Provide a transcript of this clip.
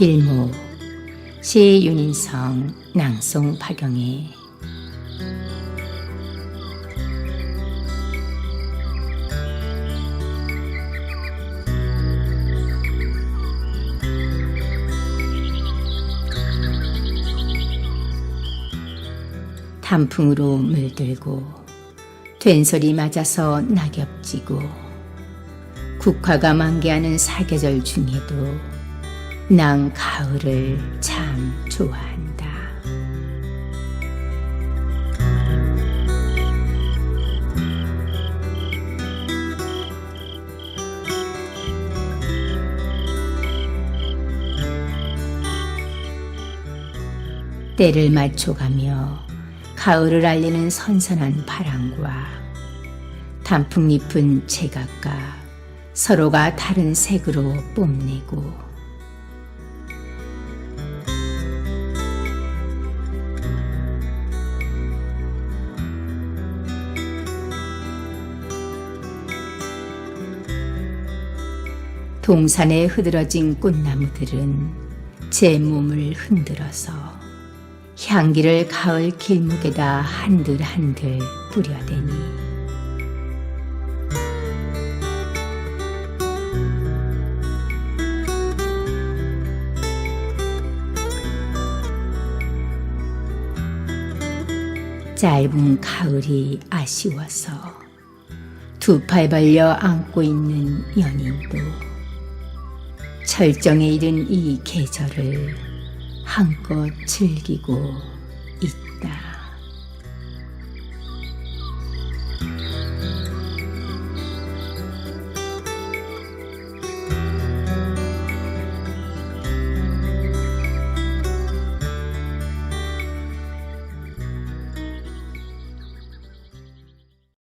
길모 시 윤인성 낭송 파경의 단풍으로 물들고 된소리 맞아서 낙엽지고 국화가 만개하는 사계절 중에도 난 가을을 참 좋아한다. 때를 맞춰가며 가을을 알리는 선선한 바람과 단풍잎은 제각각 서로가 다른 색으로 뽐내고 동산에 흐드러진 꽃나무들은 제 몸을 흔들어서 향기를 가을 길목에다 한들 한들 뿌려대니. 짧은 가을이 아쉬워서 두 팔 벌려 안고 있는 연인도 철정에 이른 이 계절을 한껏 즐기고 있다.